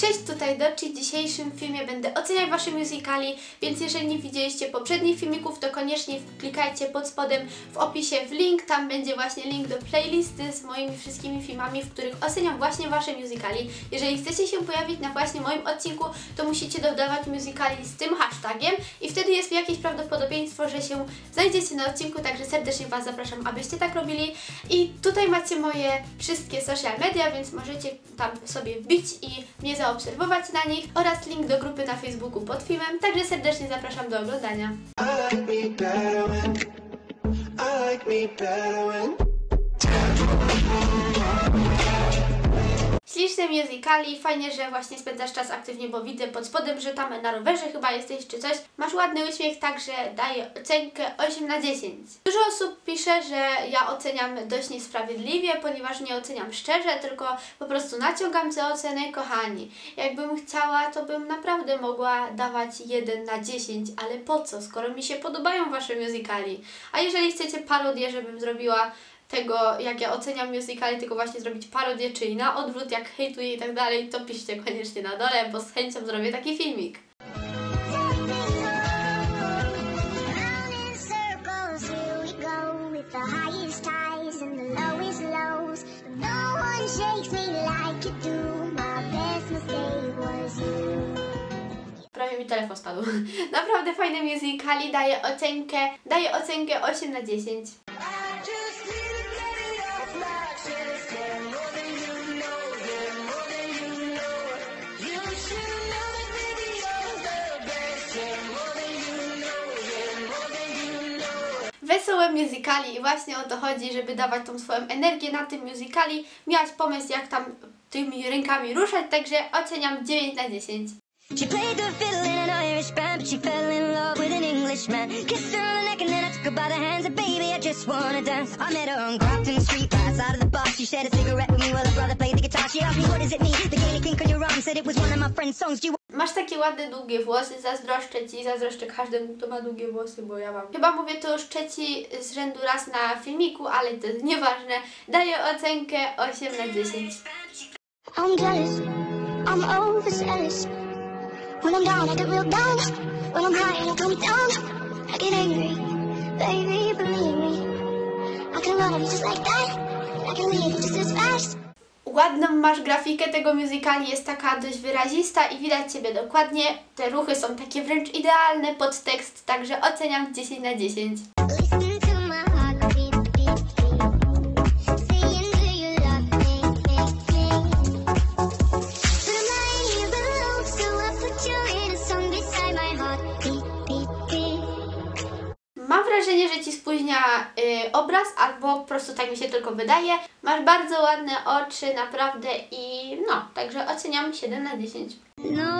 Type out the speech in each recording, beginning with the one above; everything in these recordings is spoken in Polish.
Cześć, tutaj Dochi. W dzisiejszym filmie będę oceniać Wasze musicali, więc jeżeli nie widzieliście poprzednich filmików, to koniecznie klikajcie pod spodem w opisie w link. Tam będzie właśnie link do playlisty z moimi wszystkimi filmami, w których oceniam właśnie Wasze musicali. Jeżeli chcecie się pojawić na właśnie moim odcinku, to musicie dodawać musicali z tym hashtagiem i wtedy jest jakieś prawdopodobieństwo, że się znajdziecie na odcinku, także serdecznie Was zapraszam, abyście tak robili. I tutaj macie moje wszystkie social media, więc możecie tam sobie wbić i mnie zaobserwować na nich oraz link do grupy na Facebooku pod filmem, także serdecznie zapraszam do oglądania. I like me better when Śliczne musicali, fajnie, że właśnie spędzasz czas aktywnie, bo widzę pod spodem, że tam na rowerze chyba jesteś czy coś. Masz ładny uśmiech, także daję ocenkę 8 na 10. Dużo osób pisze, że ja oceniam dość niesprawiedliwie, ponieważ nie oceniam szczerze, tylko po prostu naciągam te oceny, kochani. Jakbym chciała, to bym naprawdę mogła dawać 1 na 10, ale po co, skoro mi się podobają Wasze musicali. A jeżeli chcecie parodię, żebym zrobiła tego, jak ja oceniam musicali, tylko właśnie zrobić parodię, czyli na odwrót, jak hejtuję i tak dalej, to piszcie koniecznie na dole, bo z chęcią zrobię taki filmik. Prawie mi telefon spadł. Naprawdę fajne musicali, daję ocenkę, daję ocenkę 8 na 10. Wesołe musicali i właśnie o to chodzi, żeby dawać tą swoją energię na tym musicali. Miałaś pomysł, jak tam tymi rękami ruszać, także oceniam 9 na 10. She played the fiddle in an Irish band, but she fell in love with an Englishman. Kissed her on the neck and then I took her by the hands and baby, I just wanna dance. I met her on Grafton Street, of the bar. She shared a cigarette with me while her brother played the guitar. She asked me, what does it mean? The Gaelic ink on your arm said it was one of my friend's songs. Do you Masz takie ładne, długie włosy, zazdroszczę Ci, zazdroszczę każdemu, kto ma długie włosy, bo ja mam. Chyba mówię to już trzeci z rzędu raz na filmiku, ale to jest nieważne. Daję ocenkę 8 na 10. I'm jealous, I'm overzealous. When I'm down, I get real down. When I'm high, you calm me down. I get angry, baby, believe me. I can run you just like that. I can leave you just as fast. Ładną masz grafikę tego musicali, jest taka dość wyrazista i widać Ciebie dokładnie. Te ruchy są takie wręcz idealne pod tekst, także oceniam 10 na 10. wrażenie, że Ci spóźnia y, obraz, albo po prostu tak mi się tylko wydaje. Masz bardzo ładne oczy, naprawdę i no, także oceniam 7 na 10. No,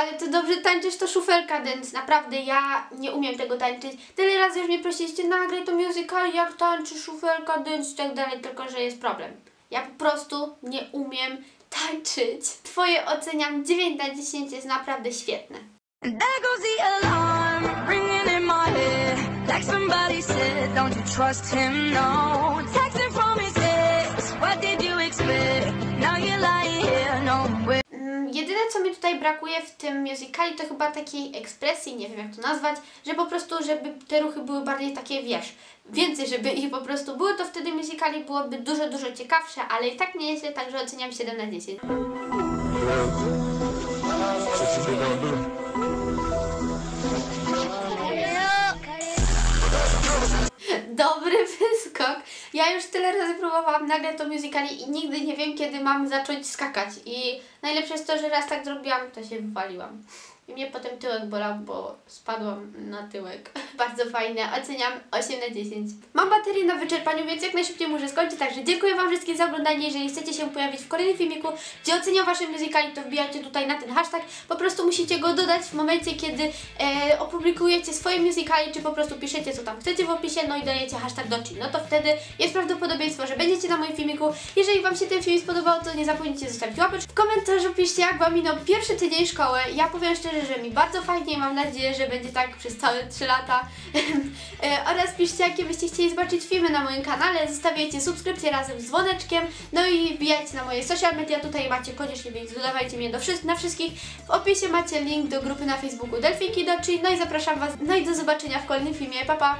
ale Ty dobrze tańczysz to szufelka dance, naprawdę ja nie umiem tego tańczyć. Tyle razy już mnie prosiliście, nagraj to musical, jak tańczy szufelka dance i tak dalej, tylko że jest problem. Ja po prostu nie umiem tańczyć. Twoje oceniam 9 na 10 jest naprawdę świetne. And Jedyne, co mi tutaj brakuje w tym musicali, to chyba takiej ekspresji, nie wiem jak to nazwać, że po prostu, żeby te ruchy były bardziej takie, wiesz, więcej, żeby ich po prostu było, to wtedy musicali byłoby dużo, dużo ciekawsze, ale i tak nie jest także oceniam 7 na 10. Dobry Ja już tyle razy próbowałam nagrać to musicali i nigdy nie wiem, kiedy mam zacząć skakać. I najlepsze jest to, że raz tak zrobiłam, to się wywaliłam. I mnie potem tyłek bolał, bo spadłam na tyłek. Bardzo fajne, oceniam 8 na 10. Mam baterię na wyczerpaniu, więc jak najszybciej muszę skończyć, także dziękuję Wam wszystkim za oglądanie. Jeżeli chcecie się pojawić w kolejnym filmiku, gdzie oceniam Wasze musicali, to wbijajcie tutaj na ten hashtag. Po prostu musicie go dodać w momencie, kiedy e, opublikujecie swoje musicali, czy po prostu piszecie co tam chcecie w opisie, no i dajecie hashtag doci. No to wtedy jest prawdopodobieństwo, że będziecie na moim filmiku. Jeżeli Wam się ten film spodobał, to nie zapomnijcie zostawić łapeczkę. W komentarzu piszcie, jak Wam minął pierwszy tydzień szkoły. Ja powiem szczerze, że mi bardzo fajnie i mam nadzieję, że będzie tak przez całe 3 lata. E, oraz piszcie, jakie byście chcieli zobaczyć filmy na moim kanale. Zostawiajcie subskrypcję razem z dzwoneczkiem. No i wbijajcie na moje social media. Tutaj macie koniecznie, więc dodawajcie mnie do wszy- na wszystkich. W opisie macie link do grupy na Facebooku Delfinki Doczy. No i zapraszam Was. No i do zobaczenia w kolejnym filmie. Pa, pa!